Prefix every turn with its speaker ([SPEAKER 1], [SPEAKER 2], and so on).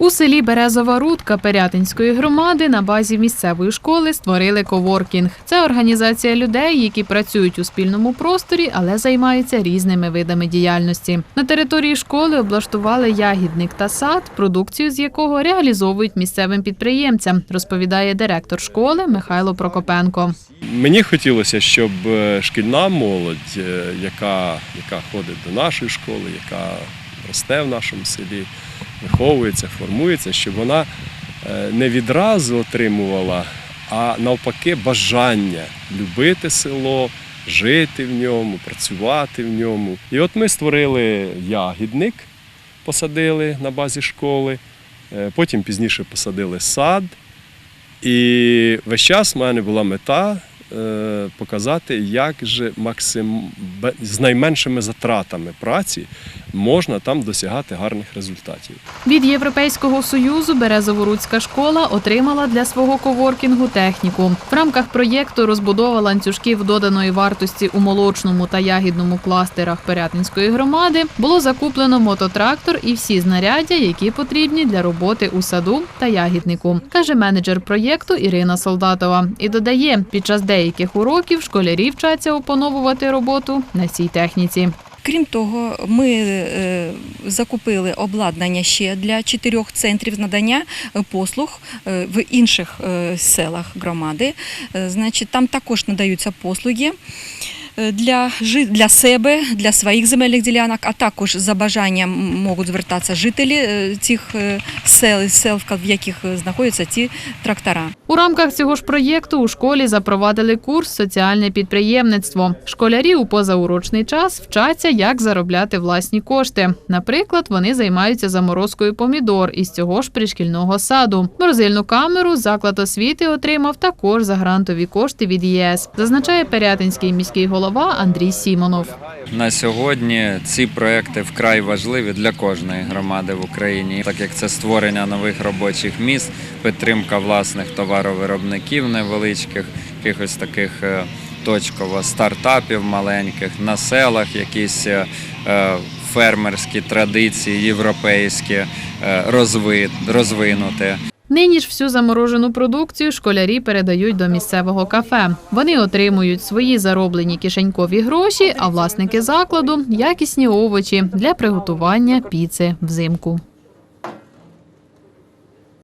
[SPEAKER 1] У селі Березова Рудка Перятинської громади на базі місцевої школи створили коворкінг. Це організація людей, які працюють у спільному просторі, але займаються різними видами діяльності. На території школи облаштували ягідник та сад, продукцію з якого реалізовують місцевим підприємцям, розповідає директор школи Михайло Прокопенко.
[SPEAKER 2] Мені хотілося, щоб е, шкільна молодь, е, яка, яка ходить до нашої школи, яка росте в нашому селі, виховується, формується, щоб вона е, не відразу отримувала, а навпаки, бажання любити село, жити в ньому, працювати в ньому. І от ми створили ягідник, посадили на базі школи, е, потім пізніше посадили сад. І весь час в мене була мета показати, як же максим... з найменшими затратами праці можна там досягати гарних результатів.
[SPEAKER 1] Від Європейського союзу Березоворуцька школа отримала для свого коворкінгу техніку. В рамках проєкту розбудова ланцюжків доданої вартості у молочному та ягідному кластерах Перятинської громади було закуплено мототрактор і всі знаряддя, які потрібні для роботи у саду та ягіднику, каже менеджер проєкту Ірина Солдатова. І додає, під час деяких уроків школярі вчаться опановувати роботу на цій техніці.
[SPEAKER 3] Крім того, ми е, закупили обладнання ще для чотирьох центрів надання е, послуг е, в інших селах громади. Значить, там також надаються послуги. Е, Для, для себе, для своїх земельних ділянок, а також за бажанням можуть звертатися жителі е, цих е, сел, сел, в яких знаходяться ці трактора.
[SPEAKER 1] У рамках цього ж проєкту у школі запровадили курс соціальне підприємництво. Школярі у позаурочний час вчаться, як заробляти власні кошти. Наприклад, вони займаються заморозкою помідор із цього ж пришкільного саду. Морозильну камеру заклад освіти отримав також за грантові кошти від ЄС, зазначає Перятинський міський голова Андрій Сімонов.
[SPEAKER 4] На сьогодні ці проекти вкрай важливі для кожної громади в Україні, так як це створення нових робочих місць, підтримка власних товаровиробників невеличких, якихось таких е, точково стартапів маленьких на селах, якісь е, е, фермерські традиції європейські розви- розвинути.
[SPEAKER 1] Нині ж всю заморожену продукцію школярі передають до місцевого кафе. Вони отримують свої зароблені кишенькові гроші, а власники закладу якісні овочі для приготування піци взимку.